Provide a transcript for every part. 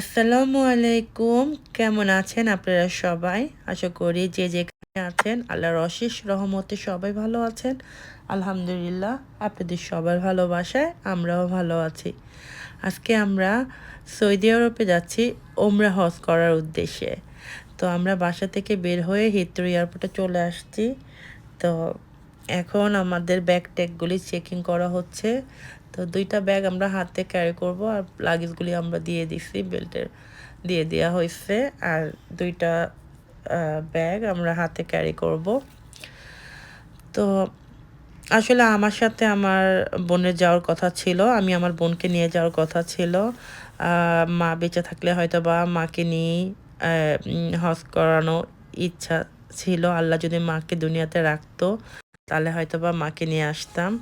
আসসালামু আলাইকুম। কেমন আছেন আপনারা সবাই? আশা করি যে যেখানে আছেন, আল্লাহর অশেষ রহমতে সবাই ভালো আছেন। আলহামদুলিল্লাহ, আপনাদের সবার ভালোবাসায় আমরাও ভালো আছি। আজকে আমরা সৌদি আরবে যাচ্ছি ওমরা হজ করার উদ্দেশ্যে। তো আমরা বাসা থেকে বের হয়ে হিত্রু এয়ারপোর্টে চলে আসছি। তো এখন আমাদের ব্যাগ ট্যাগগুলি চেকিং করা হচ্ছে। তো দুইটা ব্যাগ আমরা হাতে ক্যারি করব আর লাগেজগুলি আমরা দিয়ে দিছি বেল্টের দিয়ে দেওয়া হয়েছে। আর দুইটা ব্যাগ আমরা হাতে ক্যারি করব। তো আসলে আমার সাথে আমার বোনের যাওয়ার কথা ছিল, আমি আমার বোনকে নিয়ে যাওয়ার কথা ছিল। মা বেঁচে থাকলে হয়তো বা মাকে নিয়ে হজ করানো ইচ্ছা ছিল। আল্লাহ যদি মাকে দুনিয়াতে রাখতো। তাহলে হয়তো বা মাকে নিয়ে আসতাম।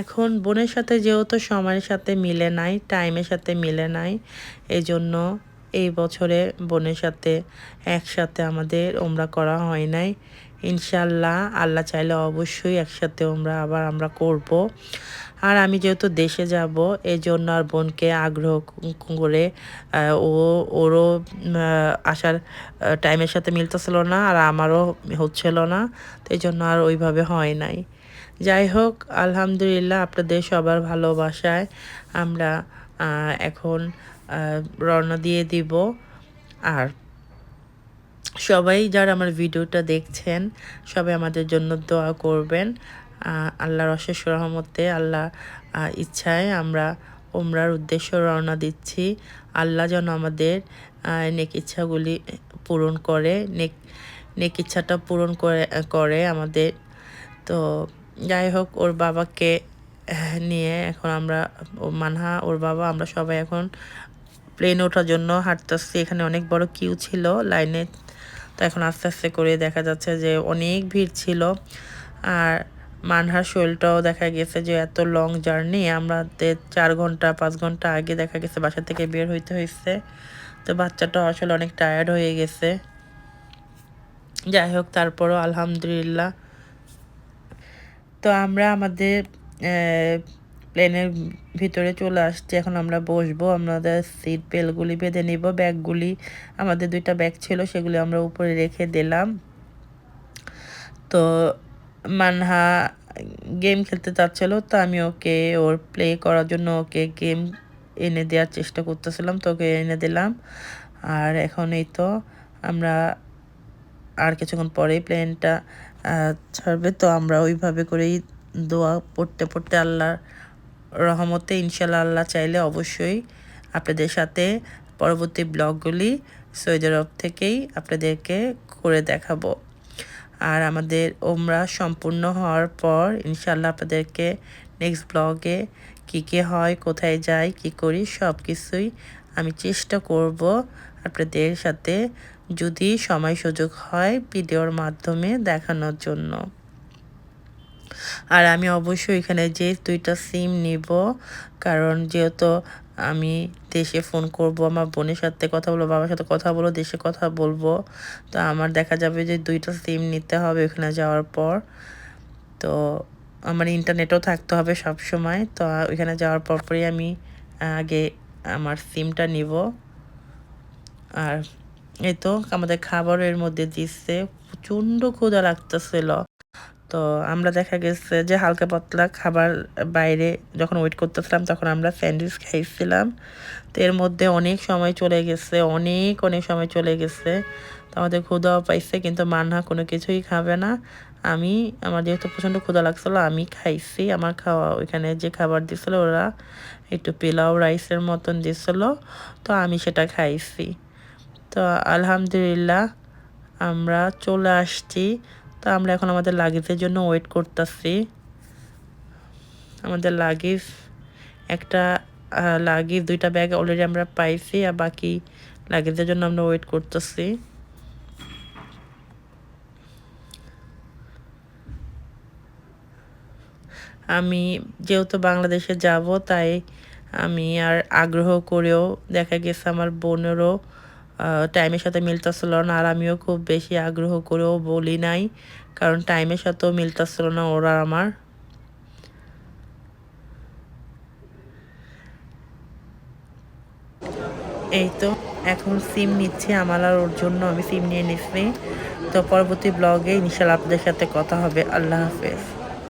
এখন বোনের সাথে যেহেতু সময়ের সাথে মিলে নাই, টাইমের সাথে মিলে নাই এই জন্য এই বছরে বোনের সাথে একসাথে আমাদের ওমরা করা হয় নাই। ইনশাল্লাহ আল্লাহ চাইলে অবশ্যই একসাথে আমরা আবার আমরা করব। আর আমি যেহেতু দেশে যাব এই জন্য আর বোনকে আগ্রহ করে ও, ওরও আসার টাইমের সাথে মিলতেছিল না আর আমারও হচ্ছিল না, তো এই জন্য আর ওইভাবে হয় নাই। যাই হোক, আলহামদুলিল্লাহ আপনাদের সবার ভালোবাসায় আমরা এখন রওনা দিয়ে দিব। আর সবাই যারা আমার ভিডিওটা দেখছেন, সবাই আমাদের জন্য দোয়া করবেন। আল্লাহর অশেষ রহমতে, আল্লাহ ইচ্ছায় আমরা ওমরার উদ্দেশ্য রওনা দিচ্ছি। আল্লাহ যেন আমাদের নেক ইচ্ছাগুলি পূরণ করে, নেক নেক ইচ্ছাটা পূরণ করে করে আমাদের। তো যাই হোক, ওর বাবাকে নিয়ে এখন আমরা মানহা, ওর বাবা, আমরা সবাই এখন প্লেনে ওঠার জন্য হাঁটতেছি। এখানে অনেক বড় কিউ ছিল লাইনে তো এখন আস্তে আস্তে করে দেখা যাচ্ছে যে অনেক ভিড় ছিল। আর মানহার শরীরটাও দেখা গেছে যে এত লং জার্নি আমাদের চার ঘণ্টা, পাঁচ ঘণ্টা আগে দেখা গেছে বাসা থেকে বের হইতে হয়েছে তো বাচ্চাটা আসলে অনেক টায়ার্ড হয়ে গেছে। যাই হোক তারপরও আলহামদুলিল্লাহ। তো আমরা আমাদের প্লেনের ভিতরে চলে আসছি। এখন আমরা বসবো আমাদের সিট বেলগুলি বেঁধে নিব ব্যাগগুলি আমাদের দুইটা ব্যাগ ছিল, সেগুলি আমরা উপরে রেখে দিলাম। তো মানহা গেম খেলতে চাচ্ছিলো, তো আমি ওকে, ওর প্লে করার জন্য ওকে গেম এনে দেওয়ার চেষ্টা করতেছিলাম, তো ওকে এনে দিলাম। আর এখন এই তো আমরা আর কিছুক্ষণ পরেই প্লেনটা ছাড়বে, তো আমরা ওইভাবে করেই দোয়া পড়তে পড়তে আল্লাহর রহমতে ইনশাল্লাহ আল্লাহ চাইলে অবশ্যই আপনাদের সাথে পরবর্তী ব্লগগুলি সৌদি আরব থেকেই আপনাদেরকে করে দেখাবো। আর আমাদের ওমরা সম্পূর্ণ হওয়ার পর ইনশাল্লাহ আপনাদেরকে নেক্সট ব্লগে কী কী হয়, কোথায় যাই, কি করি সব কিছুই আমি চেষ্টা করব আপনাদের সাথে যদি সময় সুযোগ হয় ভিডিওর মাধ্যমে দেখানোর জন্য। আর আমি অবশ্যই এখানে যে দুইটা সিম নিব, কারণ যেহেতু আমি দেশে ফোন করব, আমার বোনের সাথে কথা বলব, বাবার সাথে কথা বলব, দেশে কথা বলব, তো আমার দেখা যাবে যে দুইটা সিম নিতে হবে ওখানে যাওয়ার পর। তো আমার ইন্টারনেটও থাকতে হবে সব সময় তো ওইখানে যাওয়ার পর পরপরই আমি আগে আমার সিমটা নিব। আর এই তো আমাদের খাবারের মধ্যে দিচ্ছে, প্রচণ্ড ক্ষুধা লাগতেছিল। তো আমরা দেখা গেছে যে হালকা পাতলা খাবার বাইরে যখন ওয়েট করতেছিলাম, তখন আমরা স্যান্ডউইচ খাইছিলাম। তো এর মধ্যে অনেক সময় চলে গেছে, অনেক অনেক সময় চলে গেছে। তো আমাদের ক্ষুদাও পাইছে, কিন্তু মানহা কোনো কিছুই খাবে না। আমি, আমার যেহেতু প্রচণ্ড ক্ষুদা লাগছিল, আমি খাইছি। আমার খাওয়া ওইখানে যে খাবার দিছিল ওরা একটু পোলাও রাইসের মতন দিছিল, তো আমি সেটা খাইছি। তো আলহামদুলিল্লাহ, আমরা চলে আসছি। তো আমরা এখন আমাদের লাগেজের জন্য ওয়েট করতেছি। আমাদের লাগেজ, একটা লাগেজ, দুইটা ব্যাগ অলরেডি আমরা পাইছি আর বাকি লাগেজের জন্য আমরা ওয়েট করতেছি। আমি যেহেতু বাংলাদেশে যাব, তাই আমি আর আগ্রহ করেও দেখা গেছে আমার বোনেরও টাইমের সাথে মিলতেছিল না। আর আমিও খুব বেশি আগ্রহ করেও বলি নাই, কারণ টাইমের সাথেও মিলতেছিল না ওরা আমার। এই তো, এখন সিম নিচ্ছে আমার আর ওর জন্য, আমি সিম নিয়ে নিচ্ছি। তো পরবর্তী ব্লগে ইনশাল্লাহ আপনাদের সাথে কথা হবে। আল্লাহ হাফেজ।